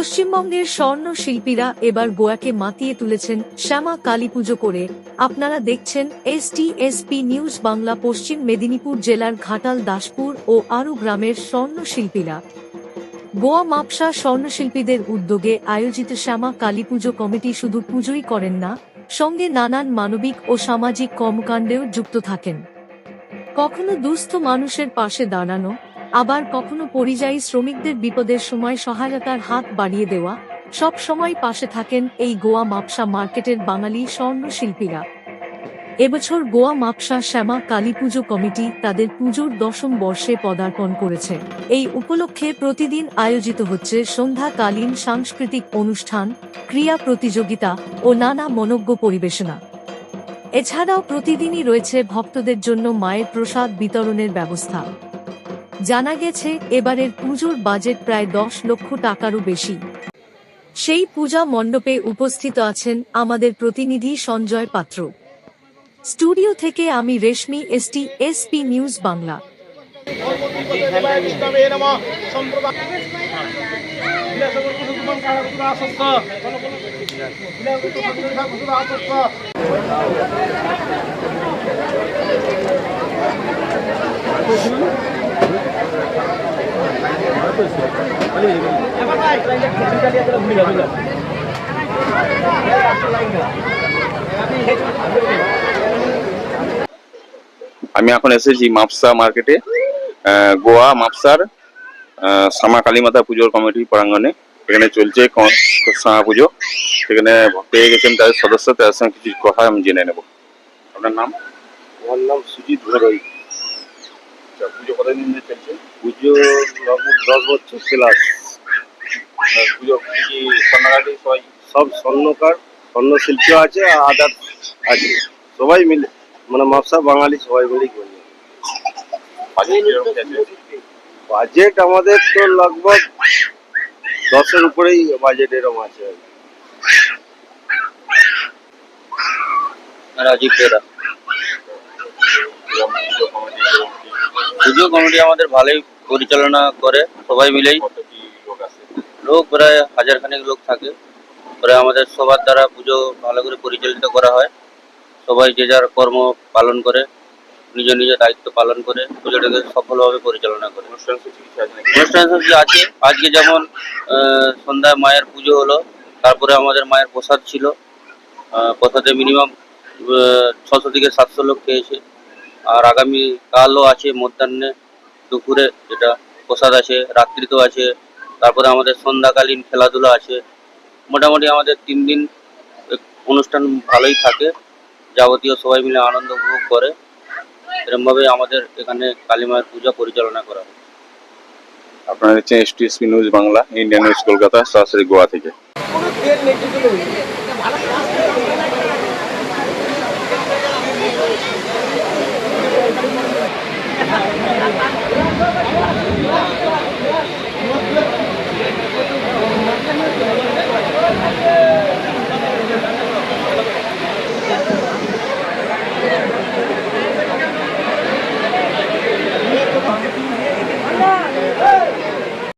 পশ্চিমবঙ্গের স্বর্ণ শিল্পীরা এবার গোয়াকে মাতিয়ে তুলেছেন শ্যামা কালী পুজো করে। আপনারা দেখছেন S T S P news Bangla Paschim Medinipur জেলার ঘাটাল, দাসপুর ও আরু গ্রামের স্বর্ণ শিল্পীরা গোয়া মাপসা স্বর্ণশিল্পীদের উদ্যোগে আয়োজিত শ্যামা কালী পুজো কমিটি শুধু পুজোই করেন না, সঙ্গে নানান মানবিক ও সামাজিক কর্মকাণ্ডেও যুক্ত থাকেন। কখনো দুস্থ মানুষের পাশে দাঁড়ানো আবার কখনো পরিযায়ী শ্রমিকদের বিপদের সময় সহায়তার হাত বাড়িয়ে দেওয়া, সব সময় পাশে থাকেন এই গোয়া মাপসা মার্কেটের বাঙালি স্বর্ণ শিল্পীরা এবছর গোয়া মাপসা শ্যামা কালী পুজো কমিটি তাদের পুজোর দশম বর্ষে পদার্পণ করেছে। এই উপলক্ষে প্রতিদিন আয়োজিত হচ্ছে সন্ধ্যাকালীন সাংস্কৃতিক অনুষ্ঠান ক্রিয়া প্রতিযোগিতা ও নানা মনজ্ঞ পরিবেশনা। এছাড়াও প্রতিদিনই রয়েছে ভক্তদের জন্য মায়ের প্রসাদ বিতরণের ব্যবস্থা। জানা গেছে, এবারের পুজোর বাজেট প্রায় দশ লক্ষ টাকারও বেশি। সেই পূজা মণ্ডপে উপস্থিত আছেন আমাদের প্রতিনিধি সঞ্জয় পাত্র। স্টুডিও থেকে আমি Reshmi ST SP news Bangla. আমি এখন এসেছি মাপসা মার্কেটে গোয়া মাপসার শ্যামা কালী মাতা পুজোর কমিটি প্রাঙ্গণে। এখানে চলছে শ্যামা পুজো। সেখানে পেয়ে গেছেন তাদের সদস্য তাদের সঙ্গে কিছু কথা আমি জেনে নেব। আপনার নাম? আমার নাম সুজিত ঘরোই আচ্ছা, পুজো কতদিন ধরে চলছে? পুজো লগভগ দশ বছর ক্লাস পুজো কি সন্ধ্যাঘাটে সবাই? সব স্বর্ণকার স্বর্ণ শিল্পী আছে আর আদার আছে। সবাই মিলে মানে মাপসা বাঙালি সবাই মিলেই করি। বাজেট আমাদের তো লগভগ দশের উপরেই বাজেট এরকম আছে। আর কি। রাজীব বেরা কীরকম পুজো কমিটি কীরকম কি? পুজো কমিটি আমাদের ভালোই পরিচালনা করে, সবাই মিলেই। লোক প্রায় হাজার খানেক লোক থাকে। পরে আমাদের সবার দ্বারা পুজো ভালো করে পরিচালিত করা হয়। সবাই যে যার কর্ম পালন করে, নিজ নিজ দায়িত্ব পালন করে, পুজোটাকে সফলভাবে পরিচালনা করে। অনুষ্ঠান সূচি আছে, আজকে যেমন সন্ধ্যায় মায়ের পুজো হলো, তারপরে আমাদের মায়ের প্রসাদ ছিল। প্রসাদে মিনিমাম ছশো থেকে সাতশো লোক খেয়েছে। আর আগামী কালও আছে মধ্যাহ্নে দুপুরে যেটা প্রসাদ আছে রাত্রিতেও আছে তারপরে আমাদের সন্ধ্যাকালীন খেলাধুলা আছে। মোটামুটি আমাদের তিন দিন এক অনুষ্ঠান ভালোই থাকে যাবতীয় সবাই মিলে আনন্দ উপভোগ করে। এরমভাবে আমাদের এখানে কালী মায়ের পূজা পরিচালনা করা হয়। আপনারা দেখছেন STSP news Bangla Indian news Kolkata সরাসরি গোয়া থেকে।